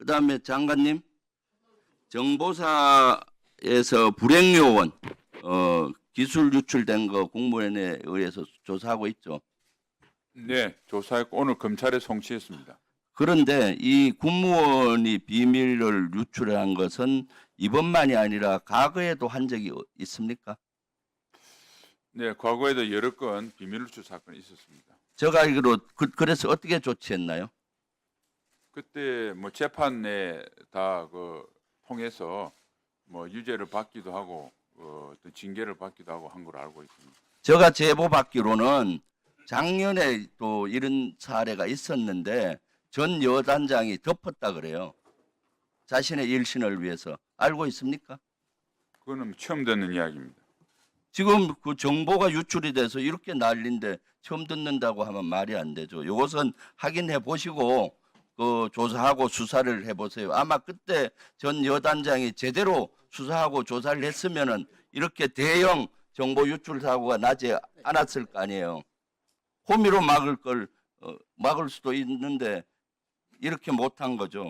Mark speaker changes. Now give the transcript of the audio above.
Speaker 1: 그 다음에 장관님 정보사에서 불행 요원 어, 기술 유출된 거 공무원에 의해서 조사하고 있죠.
Speaker 2: 네, 조사했고 오늘 검찰에 송치했습니다.
Speaker 1: 그런데 이 군무원이 비밀을 유출한 것은 이번만이 아니라 과거에도 한 적이 있습니까?
Speaker 2: 네, 과거에도 여러 건 비밀 누출 사건이 있었습니다.
Speaker 1: 제가 알기로 그, 그래서 어떻게 조치했나요?
Speaker 2: 그때 뭐 재판에 다 그 통해서 뭐 유죄를 받기도 하고 어, 또 징계를 받기도 하고 한 걸로 알고 있습니다.
Speaker 1: 제가 제보 받기로는 작년에 또 이런 사례가 있었는데 전 여단장이 덮었다 그래요. 자신의 일신을 위해서 알고 있습니까?
Speaker 2: 그거는 처음 듣는 이야기입니다.
Speaker 1: 지금 그 정보가 유출이 돼서 이렇게 난리인데 처음 듣는다고 하면 말이 안 되죠. 이것은 확인해 보시고 그 조사하고 수사를 해 보세요. 아마 그때 전 여단장이 제대로 수사하고 조사를 했으면은 이렇게 대형 정보 유출 사고가 나지 않았을 거 아니에요. 호미로 막을 걸 어, 막을 수도 있는데 이렇게 못한 거죠.